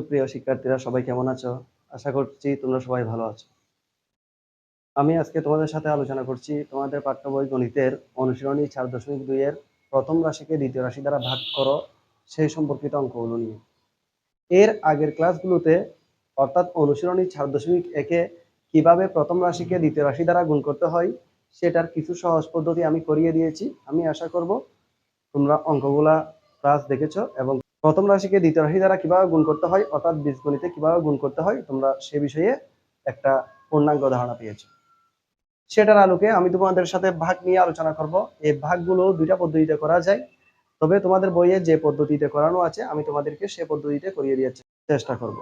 সুপ্রিয় শিক্ষার্থীরা, সবাই কেমন আছো? আশা করছি তোমরা সবাই ভালো আছো। আমি আজকে তোমাদের সাথে আলোচনা করছি তোমাদের পাঠ্য বই গণিতের অনুশীলনী চার দশমিক দুই এর প্রথম রাশিকে দ্বিতীয় রাশি দ্বারা ভাগ করো সেই সম্পর্কিত অঙ্কগুলো নিয়ে। এর আগের ক্লাসগুলোতে অর্থাৎ অনুশীলনী চার দশমিক একে কীভাবে প্রথম রাশিকে দ্বিতীয় রাশি দ্বারা গুণ করতে হয় সেটার কিছু সহজ পদ্ধতি আমি করিয়ে দিয়েছি। আমি আশা করব তোমরা অঙ্কগুলা ক্লাস দেখেছ এবং প্রথম রাশিকে দ্বিতীয় রাশি দ্বারা কীভাবে গুণ করতে হয়, অর্থাৎ বীজগণিতে কীভাবে গুণ করতে হয়, তোমরা সে বিষয়ে একটা পূর্ণাঙ্গ ধারণা পেয়েছ। সেটার আলোকে আমি তোমাদের সাথে ভাগ নিয়ে আলোচনা করব। এই ভাগগুলো দুইটা পদ্ধতিতে করা যায়। তবে তোমাদের বইয়ে যে পদ্ধতিতে করানো আছে, আমি তোমাদেরকে সে পদ্ধতিতে করিয়ে দিয়েছি চেষ্টা করব।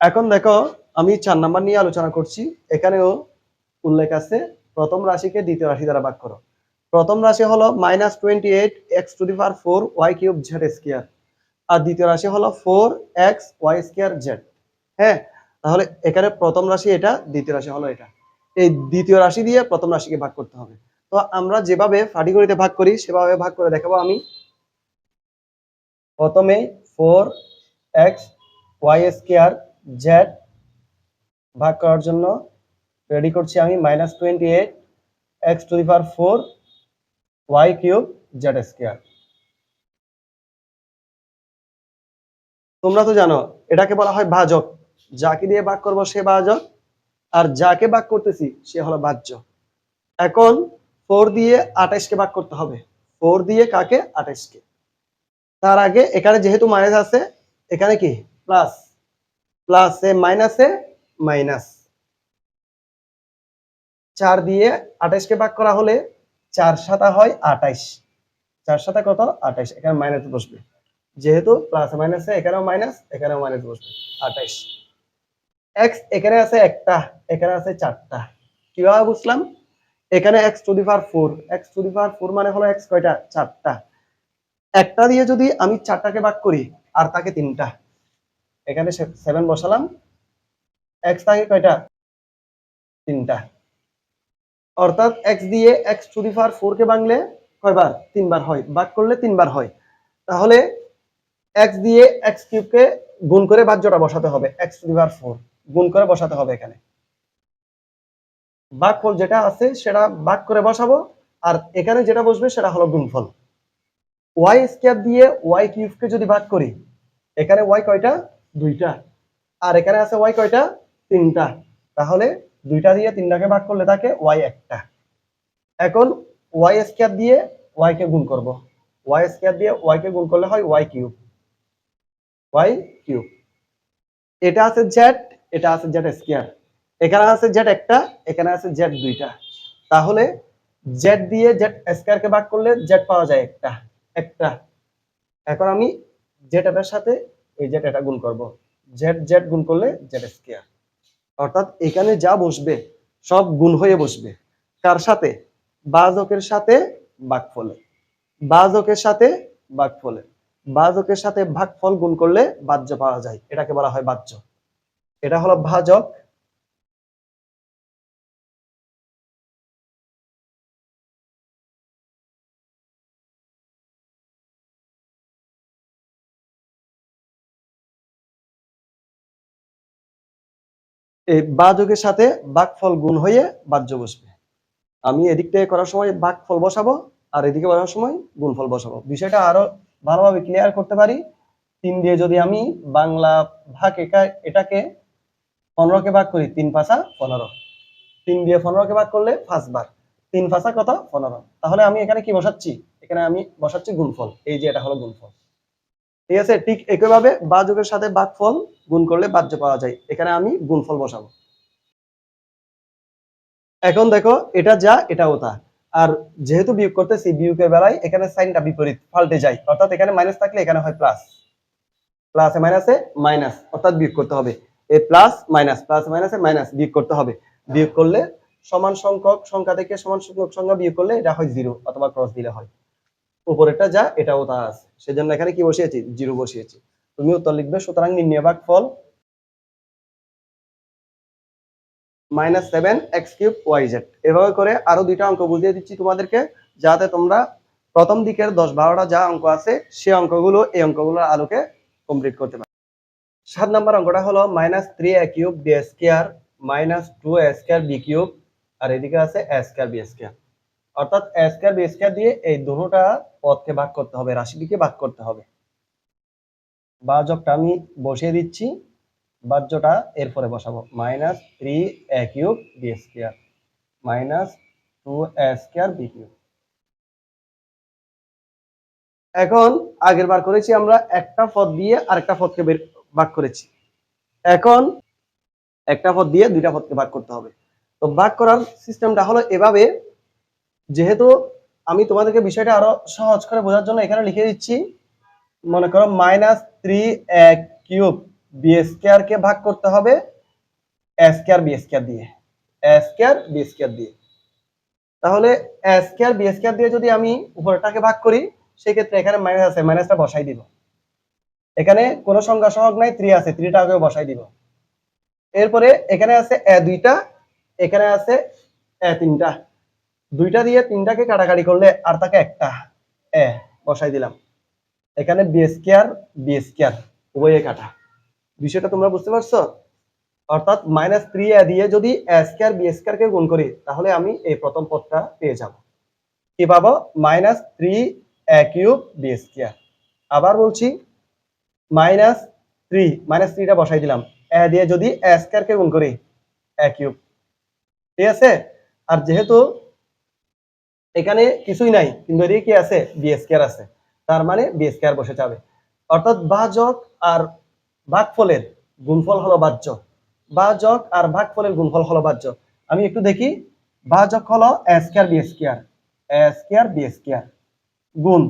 এখন দেখো, আমি চার নাম্বার নিয়ে আলোচনা করছি। এখানেও উল্লেখ আছে, প্রথম রাশিকে দ্বিতীয় রাশি দ্বারা ভাগ করো। প্রথম রাশি হলো minus twenty eight x to the power four y cube z square আর দ্বিতীয় রাশি হলো four x y square z হ্যাঁ তাহলে এখানে প্রথম রাশি এটা, দ্বিতীয় রাশি হলো এটা। এই দ্বিতীয় রাশি দিয়ে প্রথম রাশিকে ভাগ করতে হবে। তো আমরা যেভাবে পাটিগণিতে ভাগ করি, সেভাবে ভাগ করে দেখাবো আমি। প্রথমে four x y square z ভাগ করার জন্য রেডি করছি আমি minus twenty eight x to the power four y cube z square তোমরা তো জানো, এটাকে বলা হয় ভাজক যাকে দিয়ে ভাগ করব সে ভাজক আর যাকে ভাগ করতেছি সে হলো ভাজ্য এখন ফোর দিয়ে আঠাইশকে ভাগ করতে হবে। ফোর দিয়ে কাকে? আঠাইশকে তার আগে এখানে যেহেতু মাইনাস আছে, এখানে কি? প্লাস প্লাসে মাইনাসে মাইনাস চার দিয়ে আঠাইশকে ভাগ করা হলে চার সাতা হয় আঠাইশ। চার সাতা কত? আঠাইশ। এখানে মাইনাস বসবে। যেহেতু প্লাস মাইনাসে এখানেও মাইনাস এখানেও মাইনাস বসবে। আঠাইশ। এক্স এখানে আছে একটা, এখানে আছে চারটা। কীভাবে বুঝলাম? এখানে x to the power four x to the power four মানে হলো এক্স কয়টা? চারটা। একটা দিয়ে যদি আমি চারটাকে ভাগ করি, আর তাকে তিনটা। এখানে সেভেন বসালাম। এক্স থাকে কয়টা? তিনটা। অর্থাৎ এক্স দিয়ে এক্স টু দি ফোর কে ভাঙলে কয়বার? তিনবার হয়। ভাগ করলে তিনবার হয়। তাহলে এক্স দিয়ে এক্স কিউবকে গুণ করে বাহ্যটা বসাতে হবে এক্স টু ফোর গুণ করে বসাতে হবে এখানে। ভাগফল যেটা আছে সেটা ভাগ করে বসাবো, আর এখানে যেটা বসবে সেটা হলো গুণফল। ওয়াই স্কোয়ার দিয়ে ওয়াই কিউবকে যদি ভাগ করি, এখানে ওয়াই কয়টা? দুইটা। আর এখানে আছে ওয়াই কয়টা? তিনটা। তাহলে দুইটা দিয়ে তিনটাকে ভাগ করলে থাকে ওয়াই একটা। এখন ওয়াই স্কোয়ার দিয়ে ওয়াই কে গুণ করব। ওয়াই স্কোয়ার দিয়ে ওয়াই কে গুণ করলে হয় ওয়াই কিউব ওয়াই কিউব এটা আছে জেড এটা আছে জেড স্কোয়ার এখানে আছে জেড একটা, এখানে আছে জেড দুইটা। তাহলে জেড দিয়ে জেড স্কোয়ার কে ভাগ করলে জেড পাওয়া যায় একটা একটা। এখন আমি জেড এটার সাথে এই জেড এটা গুণ করব। জেড জেড গুণ করলে জেড স্কোয়ার অর্থাৎ এখানে যা বসবে, সব গুণ হয়ে বসবে। কার সাথে? বাজকের সাথে ভাগফলে বাজকের সাথে ভাগফলে বাজকের সাথে ভাগফল গুণ করলে বাহ্য পাওয়া যায়। এটাকে বলা হয় বাহ্য। এটা হলো ভাজক এই বাজকের সাথে বাঘফল গুণ হয়ে বাহ্য বসবে। আমি এদিক থেকে করার সময় বাঘফল বসাবো, আর এদিকে বসার সময় গুণফল বসাবো। বিষয়টা আরও ভালোভাবে ক্লিয়ার করতে পারি। তিন দিয়ে যদি আমি বাংলা ভাগ এটাকে পনেরোকে ভাগ করি, তিন পাশা পনেরো। তিন দিয়ে পনেরোকে ভাগ করলে পাঁচবার তিন পাশা কত? পনেরো। তাহলে আমি এখানে কি বসাচ্ছি? এখানে আমি বসাচ্ছি গুণফল। এই যে এটা হলো গুণফল। ঠিক আছে? ঠিক একইভাবে বা বাজকের সাথে বাঘফল গুণ করলে বাহ্য পাওয়া যায়। এখানে আমি গুণফল বসাবো। এখন দেখো, এটা যা, এটাও তা। আর যেহেতু বিয়োগ করতেছি বিয়োগের বেলায় এখানে সাইনটা বিপরীত, পাল্টে যায়। অর্থাৎ এখানে মাইনাস থাকলে এখানে হয় প্লাস প্লাসে মাইনাসে মাইনাস অর্থাৎ বিয়োগ করতে হবে। এই প্লাস মাইনাস প্লাস মাইনাসে মাইনাস বিয়োগ করতে হবে। বিয়োগ করলে সমান সংখ্যক সংখ্যা থেকে সমান সংখ্যক সংখ্যা বিয়োগ করলে এটা হয় জিরো অথবা ক্রস দিলে হয়। উপরেরটা যা, এটাও তা আছে। সেজন্য এখানে কি বসিয়েছি? জিরো বসিয়েছি। তুমি উত্তর লিখবে, সুতরাং নির্ণয় ফল minus seven x cube y z এভাবে করে আরও দুইটা অঙ্ক বুঝিয়ে দিচ্ছি তোমাদেরকে, যাতে তোমরা প্রথম দিকের দশ বারোটা যা অঙ্ক আছে, সে অঙ্কগুলো এই অঙ্কগুলোর আলোকে কমপ্লিট করতে পারো। সাত নাম্বার অঙ্কটা হলো minus three a cube b square minus two a square b cube আর এদিকে আছে এ স্কোয়ার বি স্কোয়ার অর্থাৎ এ স্কোয়ার বি স্কোয়ার দিয়ে এই দুটোটা পদকে ভাগ করতে হবে, রাশিটিকে ভাগ করতে হবে। বাজকটা আমি বসিয়ে দিচ্ছি। বাহ্যটা এরপরে বসাবো। Minus three a cube b square. Minus two a square b cube. এখন আগের বার করেছি আমরা একটা পদ দিয়ে আরেকটা পদকে ভাগ করেছি। এখন একটা পদ দিয়ে দুইটা পদকে ভাগ করতে হবে। তো ভাগ করার সিস্টেমটা হলো এভাবে, যেহেতু আমি তোমাদেরকে বিষয়টা আরও সহজ করে বোঝার জন্য এখানে লিখে দিচ্ছি, মনে করো মাইনাস থ্রি এক কিউব। বি স্কোয়ার কে ভাগ করতে হবে? স্কোয়ার বি স্কোয়ার দিয়ে। স্কোয়ার বি স্কোয়ার দিয়ে। তাহলে স্কোয়ার বি স্কোয়ার দিয়ে যদি আমি উপরটাকে ভাগ করি, সেক্ষেত্রে এখানে মাইনাস আছে মাইনাসটা বসাই দিব। এখানে কোনো সংখ্যা সহগ নাই থ্রি আছে থ্রিটা আগে বসাই দিব। এরপরে এখানে আছে এ দুইটা, এখানে আছে এ তিনটা। দুইটা দিয়ে তিনটাকে কাটাকাটি করলে আর থাকে একটা এ বসাই দিলাম। এখানে বি স্কোয়ার বি স্কোয়ার উভয়ে কাটা। বিষয়টা তোমরা বুঝতে পারছ? অর্থাৎ মাইনাস থ্রি এ দিয়ে যদি এ স্কোয়ার বি স্কোয়ার কে গুণ করি, তাহলে আমি এই প্রথম পদটা পেয়ে যাব। কি পাবো? Minus three a cube b square আবার বলছি মাইনাস থ্রি মাইনাস থ্রিটা বসাই দিলাম। এ দিয়ে যদি এ স্কোয়ার কে গুণ করি এ কিউব ঠিক আছে? আর যেহেতু এখানে কিছুই নাই, কিন্তু এদিকে কি আছে? বি স্কোয়ার আছে। তার মানে বি স্কোয়ার বসে যাবে। অর্থাৎ ভাজক আর ভাগফলের গুণফল হলো বাহ্য। ভাজক আর ভাগফলের গুণফল হলো বাহ্য। আমি একটু দেখি। ভাজক হলো a square b square a square b square গুণ।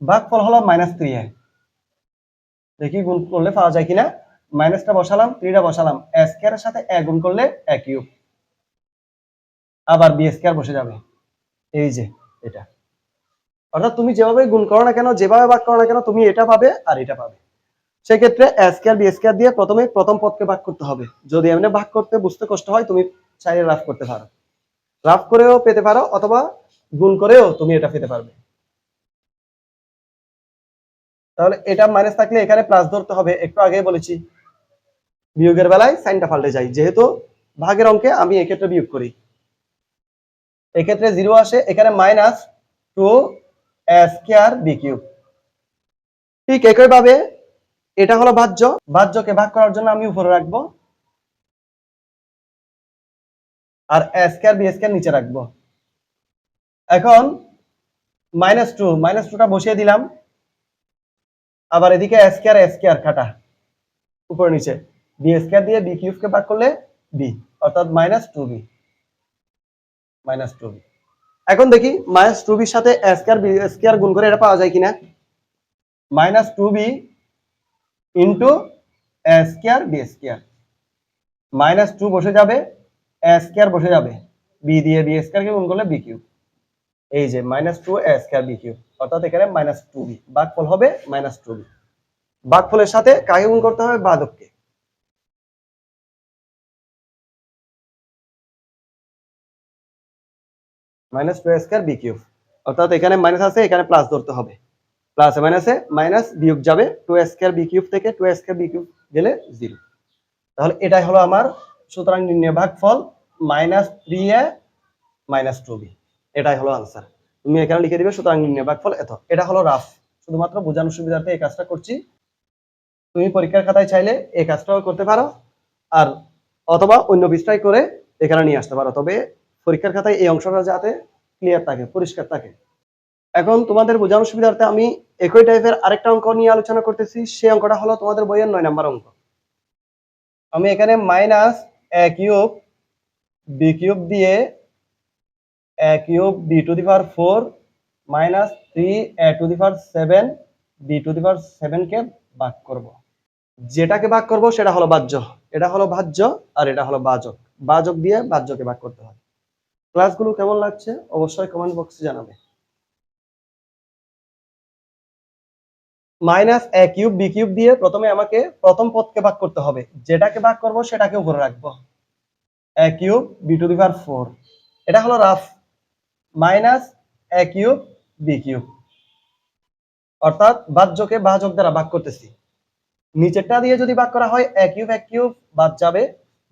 ভাগফল হলো মাইনাস থ্রি দেখি গুণ করলে পাওয়া যায় কিনা। মাইনাসটা বসালাম থ্রিটা বসালাম। এ স্কোয়ারের সাথে এ গুণ করলে এ কিউব আবার বি স্কোয়ার বসে যাবে। এই যে, এটা। অর্থাৎ তুমি যেভাবে গুণ করো না কেন, যেভাবে ভাগ করো না কেন, তুমি এটা পাবে আর এটা পাবে। সেক্ষেত্রে স্কোয়ার বি স্কোয়ার দিয়ে প্রথমে প্রথম পদকে ভাগ করতে হবে। যদি এমনি ভাগ করতে বুঝতে কষ্ট হয়, তুমি চাইলে রাফ করতে পারো। রাফ করেও পেতে পারো, অথবা গুণ করেও তুমি এটা পেতে পারবে। তাহলে এটা মাইনাস থাকলে এখানে প্লাস ধরতে হবে। একটু আগে বলেছি, বিয়োগের বেলায় সাইনটা পাল্টে যায়। যেহেতু ভাগের অঙ্কে আমি এক্ষেত্রে বিয়োগ করি। এক্ষেত্রে জিরো আসে, এখানে minus two square b cube ঠিক একইভাবে এটা হলো ভাজ্য ভাজ্যকে ভাগ করার জন্য আমি উপরে রাখব। আর স্কোয়ার বি স্কোয়ার নিচে রাখব। এখন মাইনাস টু মাইনাস টুটা বসিয়ে দিলাম। আবার এদিকে স্কোয়ার স্কোয়ার কাটা। উপরে নিচে। বি স্কোয়ার দিয়ে বি কিউবকে ভাগ করলে বি অর্থাৎ minus two b minus two b এখন দেখি মাইনাস টু বির সাথে স্কোয়ার বি স্কোয়ার গুণ করে এটা পাওয়া যায় কিনা। Minus two b into square b square minus two বসে যাবে স্কোয়ার বসে যাবে। বি দিয়ে বি স্কোয়ারকে গুণ করলে বি কিউব এই যে minus two square b cube অর্থাৎ এখানে মাইনাস টু বি বাঘফল হবে মাইনাস টু বি বাঘফলের সাথে কাকে গুণ করতে হবে? বাদককে minus two square b cube অর্থাৎ এখানে মাইনাস আছে, এখানে প্লাস ধরতে হবে। প্লাসে মাইনাসে মাইনাস বিয়োগ যাবে টু স্কোয়ার বি কিউব থেকে টু স্কোয়ার বি কিউব গেলে জিরো তাহলে এটাই হলো আমার সুতরাং নির্ণয় ভাগফল minus three a minus two b এটাই হলো আনসার তুমি এখানে লিখে দিবে সুতরাং নির্ণয় ভাগফল এত। এটা হলো রাফ শুধুমাত্র বোঝানোর সুবিধার্থে এই কাজটা করছি। তুমি পরীক্ষার খাতায় চাইলে এই কাজটাও করতে পারো। আর অথবা অন্য বিষয় করে এখানে নিয়ে আসতে পারো। তবে পরীক্ষার খাতায় এই অংশটা যাতে ক্লিয়ার থাকে, পরিষ্কার থাকে। এখন তোমাদের বোঝানোর সুবিধার্থে আমি একই টাইপের আরেকটা অঙ্ক নিয়ে আলোচনা করতেছি। সেই অঙ্কটা হলো তোমাদের বইয়ের নয় নাম্বার অঙ্ক। আমি এখানে minus a cube b cube দিয়ে a cube b to the power four minus three a to the power seven b to the power সেভেনকে ভাগ করব। যেটাকে ভাগ করব সেটা হলো বাহ্য। এটা হলো বাহ্য আর এটা হলো বাজক বাজক দিয়ে বাহ্যকে ভাগ করতে হয়। ক্লাসগুলো কেমন লাগছে অবশ্যই কমেন্ট বক্সে জানাবে। Minus a cube, b cube দিয়ে প্রথমে আমাকে প্রথম পদকে ভাগ করতে হবে। যেটাকে ভাগ করব, সেটাকে উপরে রাখব। এ cube, b to the power four. এটা হলো rough. Minus a cube, b cube. অর্থাৎ বাহ্যকে ভাজক দ্বারা ভাগ করতেছি। নিচেরটা দিয়ে যদি ভাগ করা হয়, এ কিউব এক কিউব, বাদ যাবে।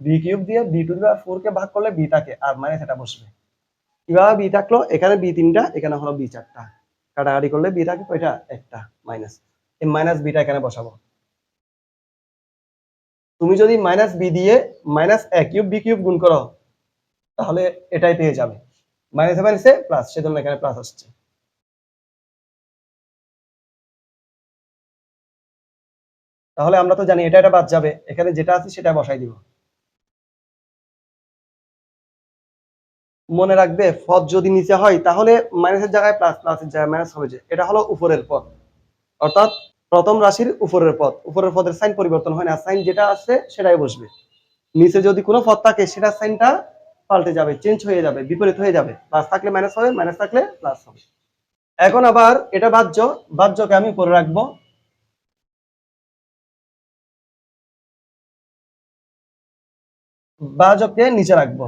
বি কিউব দিয়ে b to the power four কে ভাগ করলে বি থাকে, আর মাইনাস এটা বসবে। কীভাবে বি থাকল? এখানে বি তিনটা, এখানে হলো বি চারটা। কাটাকাটি করলে বি থাকে কয়টা? একটা, মাইনাস এই মাইনাস বিটা এখানে বসাবো। তুমি যদি মাইনাস বি দিয়ে minus a cube b cube গুণ করো, তাহলে এটাই পেয়ে যাবে। মাইনাসে মাইনাসে প্লাস সেজন্য এখানে প্লাস আসছে। তাহলে আমরা তো জানি, এটা এটা বাদ যাবে। এখানে যেটা আছে সেটা বসাই দিব। মনে রাখবে পদ যদি নিচে হয়, তাহলে মাইনাসের জায়গায় প্লাস প্লাসের জায়গায় মাইনাস হবে যে, এটা হলো উপরের পদ অর্থাৎ প্রথম রাশির উপরের পদ। উপরের পদের সাইন পরিবর্তন হয় না। সাইন যেটা আছে, সেটাই বসবে। নিচে যদি কোনো পদ থাকে, সেটা সাইনটা পাল্টে যাবে চেঞ্জ হয়ে যাবে, বিপরীত হয়ে যাবে। প্লাস থাকলে মাইনাস হবে মাইনাস থাকলে প্লাস হবে। এখন আবার এটা বাহ্য। বাহ্যকে আমি উপরে রাখব। বাহ্যকে নিচে রাখব।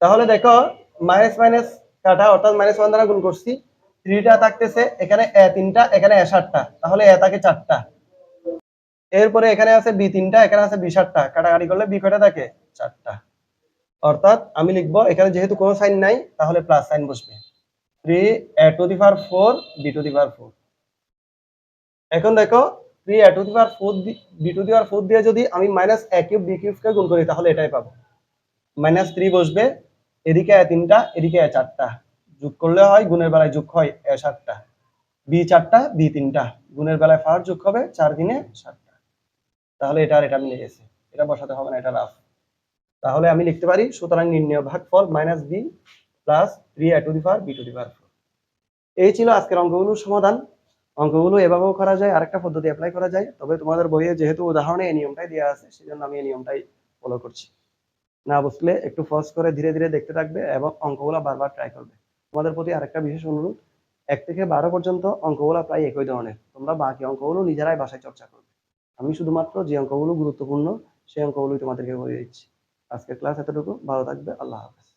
তাহলে দেখো মাইনাস মাইনাস কাটা, অর্থাৎ মাইনাস ওয়ান দ্বারা গুণ করছি। থ্রিটা থাকতেছে, এখানে এ তিনটা, এখানে এ সাতটা। তাহলে এ থাকে চারটা। এরপরে এখানে আছে বি তিনটা, এখানে আছে বি সাতটা। কাটাকাটি করলে বি কয়টা থাকে? চারটা। অর্থাৎ আমি লিখব, এখানে যেহেতু কোনো সাইন নাই, তাহলে প্লাস সাইন বসবে। Three a to the power four b to the power four এখন দেখো three a to the power four b to the power four দিয়ে যদি আমি মাইনাস এ কিউব বি কিউবকে গুণ করি, তাহলে এটাই পাবো। মাইনাস থ্রি বসবে, এদিকে এ তিনটা, এদিকে এ চারটা। যোগ করলে হয়, গুণের বেলায় যোগ হয়, এ সাতটা। বি চারটা, বি তিনটা। গুণের বেলায় ফার যোগ হবে, চার দিনে সাতটা। তাহলে এটা আর এটা মিলে গেছে। এটা বসাতে হবে না, এটা রাফ। তাহলে আমি লিখতে পারি, সুতরাং নির্ণয় ভাগফল minus b plus three a to the power b to the four এই ছিল আজকের অঙ্কগুলোর সমাধান। অঙ্কগুলো এভাবেও করা যায়, আরেকটা পদ্ধতি অ্যাপ্লাই করা যায়। তবে তোমাদের বইয়ে যেহেতু উদাহরণে এই নিয়মটাই দেওয়া আছে, সেজন্য আমি এই নিয়মটাই ফলো করছি। না বুঝলে একটু ফস করে ধীরে ধীরে দেখতে থাকবে এবং অঙ্কগুলো বারবার ট্রাই করবে। তোমাদের প্রতি আরেকটা বিশেষ অনুরোধ, এক থেকে বারো পর্যন্ত অঙ্কগুলো প্রায় একই ধরনের। তোমরা বাকি অঙ্কগুলো নিজেরাই বাসায় চর্চা করবে। আমি শুধুমাত্র যে অঙ্কগুলো গুরুত্বপূর্ণ, সেই অঙ্কগুলোই তোমাদেরকে বলে দিচ্ছি। আজকের ক্লাস এতটুকু। ভালো থাকবে। আল্লাহ হাফেজ।